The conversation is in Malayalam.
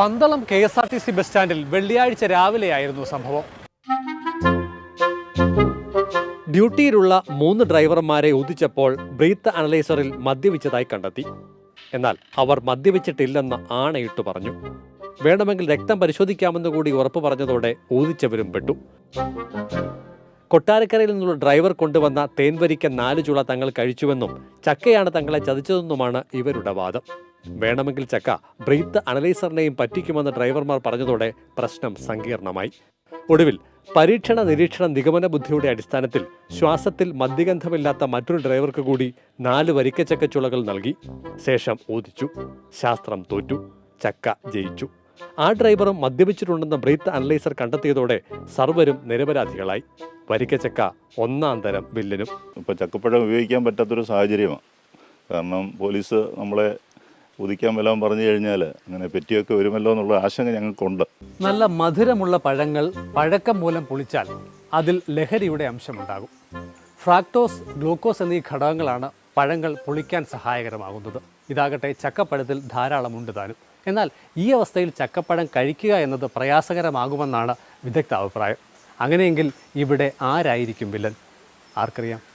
Pandalam K S R T C bus സ്റ്റാൻഡിൽ വെള്ളിയാഴ്ച രാവിലെയായിരുന്നു സംഭവം. ഡ്യൂട്ടിയിലുള്ള മൂന്ന് ഡ്രൈവർമാരെ ഊതിച്ചപ്പോൾ ബ്രീത്ത് അനലൈസറിൽ മദ്യപിച്ചതായി കണ്ടെത്തി. എന്നാൽ അവർ മദ്യപിച്ചിട്ടില്ലെന്ന് ആണയിട്ട് പറഞ്ഞു. വേണമെങ്കിൽ രക്തം പരിശോധിക്കാമെന്ന് കൂടി ഉറപ്പ് പറഞ്ഞതോടെ ഊതിച്ചവരും പെട്ടു. കൊട്ടാരക്കരയിൽ നിന്നുള്ള ഡ്രൈവർ കൊണ്ടുവന്ന തേൻവരിക്ക നാല് ചുള തങ്ങൾ കഴിച്ചുവെന്നും ചക്കയാണ് തങ്ങളെ ചതിച്ചതെന്നുമാണ് ഇവരുടെ വാദം. വേണമെങ്കിൽ ചക്ക. ബ്രീത്ത് അനലൈസറിനെയും പറ്റിക്കുമെന്ന് ഡ്രൈവർമാർ പറഞ്ഞതോടെ പ്രശ്നം സങ്കീർണമായി. ഒടുവിൽ പരീക്ഷണ നിരീക്ഷണ നിഗമന ബുദ്ധിയുടെ അടിസ്ഥാനത്തിൽ ശ്വാസത്തിൽ മദ്യഗന്ധമില്ലാത്ത മറ്റൊരു ഡ്രൈവർക്ക് കൂടി നാല് വരിക്കച്ചക്ക ചുളകൾ നൽകി. ശേഷം ഊതിച്ചു. ശാസ്ത്രം തോറ്റു. ചക്ക ജയിച്ചു. ആ ഡ്രൈവറും മദ്യപിച്ചിട്ടുണ്ടെന്ന് ബ്രീത്ത് അനലൈസർ കണ്ടെത്തിയതോടെ സർവരും നിരപരാധികളായി. വരിക്കച്ചക്ക ഒന്നാം തരം വില്ലനും. ഇപ്പോൾ ചക്കപ്പഴം ഉപയോഗിക്കാൻ പറ്റാത്തൊരു സാഹചര്യമാണ്. കാരണം പോലീസ് നമ്മളെ ഉദിക്കാൻ വല്ലതും പറഞ്ഞു കഴിഞ്ഞാൽ അങ്ങനെ പെറ്റിയൊക്കെ വരുമല്ലോ എന്നുള്ള ആശങ്ക ഞങ്ങൾക്കുണ്ട്. നല്ല മധുരമുള്ള പഴങ്ങൾ പഴക്കം മൂലം പൊളിച്ചാൽ അതിൽ ലഹരിയുടെ അംശമുണ്ടാകും. ഫ്രാക്ടോസ് ഗ്ലൂക്കോസ് എന്നീ ഘടകങ്ങളാണ് പഴങ്ങൾ പൊളിക്കാൻ സഹായകരമാകുന്നത്. ഇതാകട്ടെ ചക്കപ്പഴത്തിൽ ധാരാളമുണ്ട് താനും. എന്നാൽ ഈ അവസ്ഥയിൽ ചക്കപ്പഴം കഴിക്കുക എന്നത് പ്രയാസകരമാകുമെന്നാണ് വിദഗ്ധ അഭിപ്രായം. അങ്ങനെയെങ്കിൽ ഇവിടെ ആരായിരിക്കും വില്ലൻ? ആർക്കറിയാം.